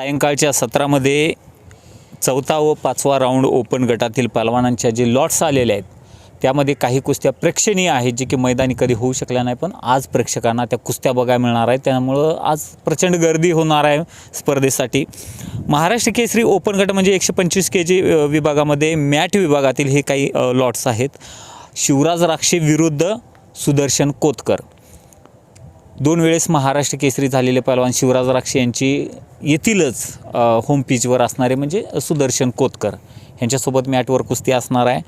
सायंकाळच्या सत्रामध्ये चौथा व पाचवा राऊंड ओपन गटातील पलवानांच्या जे लॉट्स आलेले आहेत त्यामध्ये काही कुस्त्या प्रेक्षणीय आहेत जे की मैदानी कधी होऊ शकल्या नाही पण आज प्रेक्षकांना त्या कुस्त्या बघायला मिळणार आहेत. त्यामुळं आज प्रचंड गर्दी होणार आहे स्पर्धेसाठी. महाराष्ट्र केसरी ओपन गट म्हणजे एकशे पंचवीस के जी विभागामध्ये मॅट विभागातील हे काही लॉट्स आहेत. शिवराज राक्षे विरुद्ध सुदर्शन कोतकर. दोन वेळेस महाराष्ट्र केसरी झालेले पहलवान शिवराज राक्षे यांची येथीलच होम पिचवर असणारे म्हणजे सुदर्शन कोतकर. यांच्यासोबत मॅटवर कुस्ती असणार आहे.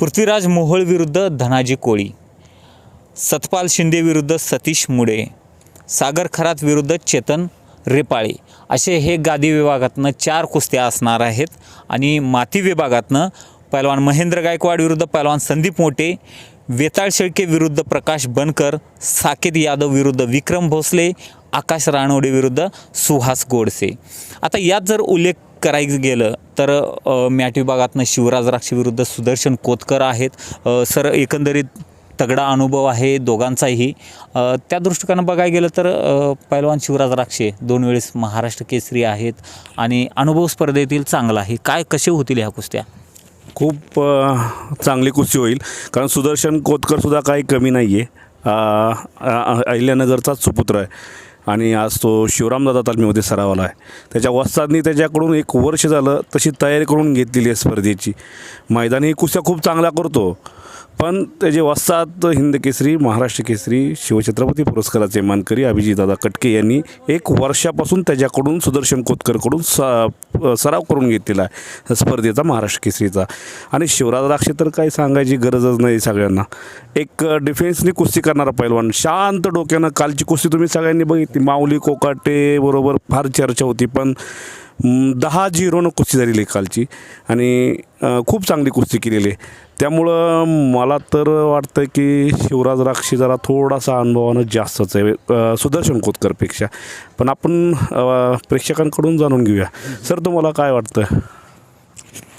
पृथ्वीराज मोहोळ विरुद्ध धनाजी कोळी. सतपाल शिंदे विरुद्ध सतीश मुडे. सागर खरात विरुद्ध चेतन रेपाळे. असे हे गादी विभागातनं चार कुस्त्या असणार आहेत. आणि माती विभागातनं पहलवान महेंद्र गायकवाड विरुद्ध पैलवान संदीप मोटे वेताळ शेळके विरुद्ध प्रकाश बनकर साकेत यादव विरुद्ध विक्रम भोसले आकाश रानवडे विरुद्ध सुहास गोडसे. आता यात जर उल्लेख करायचं गेलं तर मॅट विभागातनं शिवराज राक्षे विरुद्ध सुदर्शन कोतकर आहेत. सर एकंदरीत तगडा अनुभव आहे दोघांचाही. त्या दृष्टिकोनं बघायला गेलं तर पैलवान शिवराज राक्षे दोन वेळेस महाराष्ट्र केसरी आहेत आणि अनुभव स्पर्धेतील चांगला आहे. काय कसे होतील ह्या कुस्त्या? खूप चांगली कुस्ती होईल. कारण सुदर्शन कोतकरसुद्धा काही कमी नाही आहे अहिल्यानगरचाच सुपुत्र आहे. आणि आज तो शिवरामदादा तालमीमध्ये सरावाला आहे. त्याच्या वस्तादनी त्याच्याकडून एक वर्ष झालं तशी तयारी करून घेतलेली आहे स्पर्धेची. मैदानी कुस्त्या खूप चांगला करतो. पण त्याचे वस्ताद हिंद केसरी महाराष्ट्र केसरी शिवछत्रपती पुरस्काराचे मानकरी अभिजितदादा कटके यांनी एक वर्षापासून त्याच्याकडून सुदर्शन कोतकरकडून स सराव करून घेतलेला आहे स्पर्धेचा महाराष्ट्र केसरीचा. आणि शिवराज राक्षे तर काही सांगायची गरजच नाही सगळ्यांना. एक डिफेन्सनी कुस्ती करणारा पैलवान. शांत डोक्यानं कालची कुस्ती तुम्ही सगळ्यांनी बघितली. माऊली कोकाटे बरोबर फार चर्चा होती पण दहा झिरोनं कुस्ती झालेली आहे कालची आणि खूप चांगली कुस्ती केलेली आहे. त्यामुळं मला तर वाटतं की शिवराज राक्षी जरा थोडासा अनुभवानं जास्तच आहे सुदर्शन कोतकरपेक्षा पण आपण प्रेक्षकांकडून जाणून घेऊया. सर तुम्हाला काय वाटतं?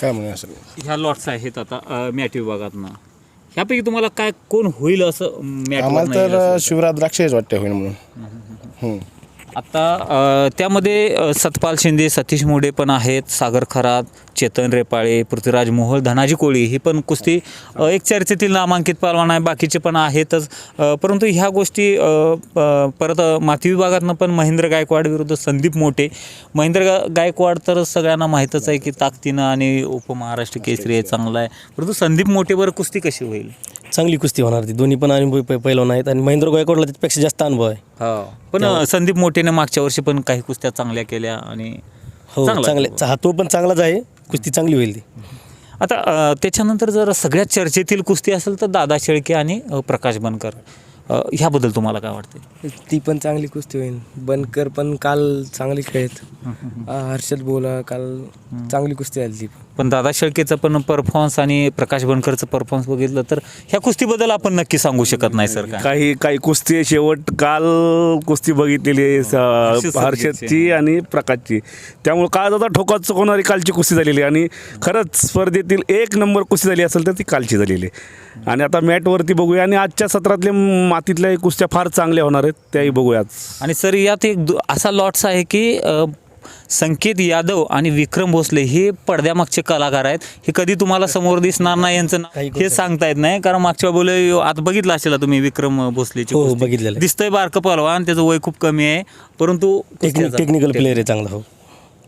काय म्हणूया सर? ह्या लॉट्स आहेत आता मॅट विभागातनं. ह्यापैकी तुम्हाला काय कोण होईल असं मॅट आम्हाला तर शिवराज द्राक्षेच वाटते होईल म्हणून. आता त्यामध्ये सतपाल शिंदे सतीश मोडे पण आहेत सागर खरात चेतन रेपाळे पृथ्वीराज मोहोळ धनाजी कोळी ही पण कुस्ती एक चर्चेतील नामांकित पहलवान आहे बाकीचे पण आहेतच. परंतु ह्या गोष्टी प- परत माती विभागातनं पण महेंद्र गायकवाड विरुद्ध संदीप मोठे. महेंद्र गा गायकवाड तर सगळ्यांना माहीतच आहे की ताकदीनं आणि उपमहाराष्ट्र केसरी आहे चांगला आहे. परंतु संदीप मोठेवर कुस्ती कशी होईल? चांगली कुस्ती होणार ती. दोन्ही पण अनुभवी पै- पैलवान आहेत आणि महेंद्र गायकवाडला त्याच्यापेक्षा जास्त अनुभव आहे. हो. पण अ, संदीप मोठेने मागच्या वर्षी पण काही कुस्त्या चांगल्या केल्या आणि हो चांगला चांगले. हा तो पण चांगलाच आहे. कुस्ती चांगली होईल ती. आता अ, त्याच्यानंतर जर सगळ्यात चर्चेतील कुस्ती असेल तर दादा शेळके आणि अ, प्रकाश बनकर. अ, ह्याबद्दल तुम्हाला काय वाटते ती पण चांगली कुस्ती होईल. बनकर पण काल चांगली खेळत. हर्षद बोला काल चांगली कुस्ती आली ती पण. पण दादा शेळकेचं पण परफॉर्मन्स आणि प्रकाश बनकरचं परफॉर्मन्स बघितलं तर ह्या कुस्तीबद्दल आपण नक्की सांगू शकत नाही सर काय काही काही कुस्ती शेवट काल कुस्ती बघितलेली आहे स- हर्षदची आणि प्रकाशची. त्यामुळे काल आता ठोकात चुकवणारी कालची कुस्ती झालेली आहे. आणि खरंच स्पर्धेतील एक नंबर कुस्ती झाली असेल तर ती कालची झालेली आहे. आणि आता मॅटवरती बघूया. आणि आजच्या सत्रातल्या मातीतल्या कुस्त्या फार चांगल्या होणार आहेत त्याही बघूयात. आणि सर यात एक दु- असा लॉट्स आहे की अ, संकेत यादव आणि विक्रम भोसले हे पडद्यामागचे कलाकार आहेत. हे कधी तुम्हाला समोर दिसणार नाही यांचं नाव. हे सांगता येत नाही कारण मागच्या बोले आता बघितलं असेल तुम्ही विक्रम भोसलेची हो, कुस्ती. बघितलेलं. दिसतंय बारकं पहलवान त्याचं वय खूप कमी आहे. परंतु टेक्निक टेक्निकल प्लेअर आहे चांगला हो.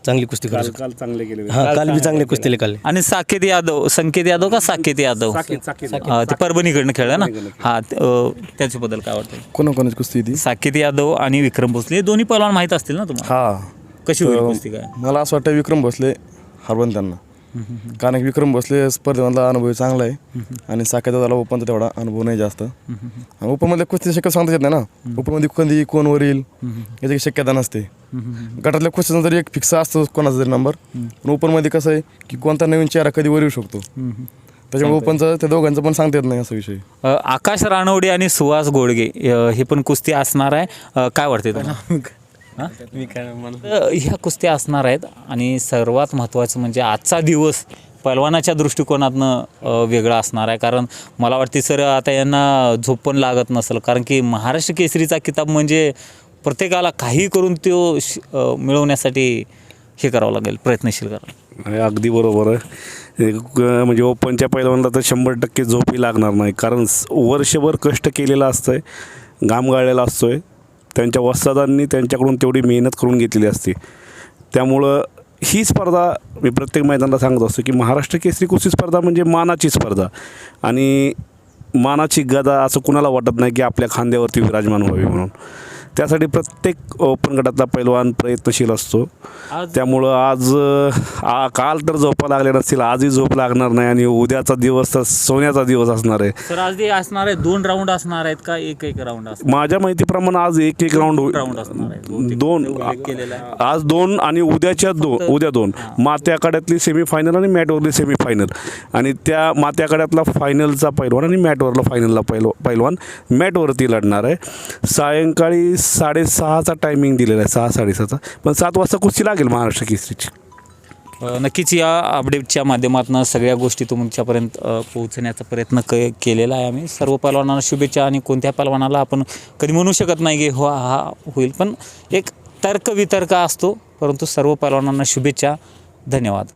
चांगली कुस्ती करू काल काल चांगले गेले हा काल बी चांगले कुस्तीले काल. आणि साकेत यादव संकेत यादव का साकेत यादव? साकेत, साकेत. हा, ते परभणीकडनं खेळला ना? हा त्याच्याबद्दल काय वाटतं कोणाकोणाची कुस्ती ती? साकेत यादव आणि विक्रम भोसले हे दोन्ही पहलवान माहीत असतील ना तुम्हाला? हा. कशी होईल कुस्ती काय? मला असं वाटतं विक्रम भोसले हरवून त्यांना. कारण की विक्रम भोसले स्पर्धेमधला अनुभव चांगला आहे आणि साकेदाला ओपनचा तेवढा अनुभव नाही जास्त. आणि ओपनमधल्या कुस्ती शक्य सांगता येत नाही ना. ओपनमध्ये कधी कोण वरील याची काही शक्यता नसते. गटातल्या कुस्तीचा जरी एक फिक्स असतो कोणाचा जरी नंबर पण ओपनमध्ये कसं आहे की कोणता नवीन चेहरा कधी वर येऊ शकतो. त्याच्यामुळे ओपनचं त्या दोघांचं पण सांगता येत नाही असा विषय. आकाश रानवडे आणि सुहास गोडगे हे पण कुस्ती असणार आहे. काय वाटते हा? तर ह्या कुस्त्या असणार आहेत आणि सर्वात महत्त्वाचं म्हणजे आजचा दिवस पैलवानाच्या दृष्टिकोनातनं वेगळा असणार आहे. कारण मला वाटते सर आता यांना झोप पण लागत नसेल. कारण की महाराष्ट्र केसरीचा किताब म्हणजे प्रत्येकाला काही करून तो मिळवण्यासाठी हे करावं लागेल प्रयत्नशील करावं अगदी बरोबर आहे. म्हणजे ओपनच्या पहिलवानला तर शंभर टक्के झोपही लागणार नाही. कारण स- वर्षभर कष्ट केलेलं असतं आहे घाम गाळलेला असतो आहे त्यांच्या वस्तादांनी त्यांच्याकडून तेवढी मेहनत करून घेतलेली असते. त्यामुळं ही स्पर्धा मी प्रत्येक मैदानाला सांगत असतो की महाराष्ट्र केसरी कुस्ती स्पर्धा म्हणजे मानाची स्पर्धा. आणि मानाची गदा असं कुणाला वाटत नाही की आपल्या खांद्यावरती विराजमान व्हावी म्हणून. त्यासाठी प्रत्येक ओपन गटातला पैलवान प्रयत्नशील असतो. त्यामुळं आज आ, काल तर झोपा लागल्या नसतील आजही झोप लागणार नाही आणि उद्याचा दिवस तर सोन्याचा दिवस असणार आहे. सर आज ते असणार आहे दोन राऊंड असणार आहेत का एक एक राऊंड असणार माझ्या माहितीप्रमाणे आज एक एक राऊंड राऊंड असणार आहे. दोन उल्लेख केलेला आहे. आज दोन आणि उद्याच्या दोन उद्या दोन. मात्या आखाड्यातली सेमीफायनल आणि मॅटवरली सेमीफायनल आणि त्या मात्या आखाड्यातला फायनलचा पैलवान आणि मॅटवरला फायनलला पैलवा पैलवान मॅटवरती लढणार आहे. सायंकाळी साडेसहाचा टायमिंग दिलेला आहे सहा साडेसहाचा. पण सात वाजता कुस्ती लागेल महाराष्ट्र केसरीची. नक्कीच या अपडेटच्या माध्यमातून सगळ्या गोष्टी तुमच्यापर्यंत पोहोचण्याचा प्रयत्न क केलेला आहे आम्ही. सर्व पलवानांना शुभेच्छा आणि कोणत्या पलवानाला आपण कधी म्हणू शकत नाही की हो हा होईल. पण एक तर्क वितर्क असतो परंतु सर्व पलवानांना शुभेच्छा. धन्यवाद.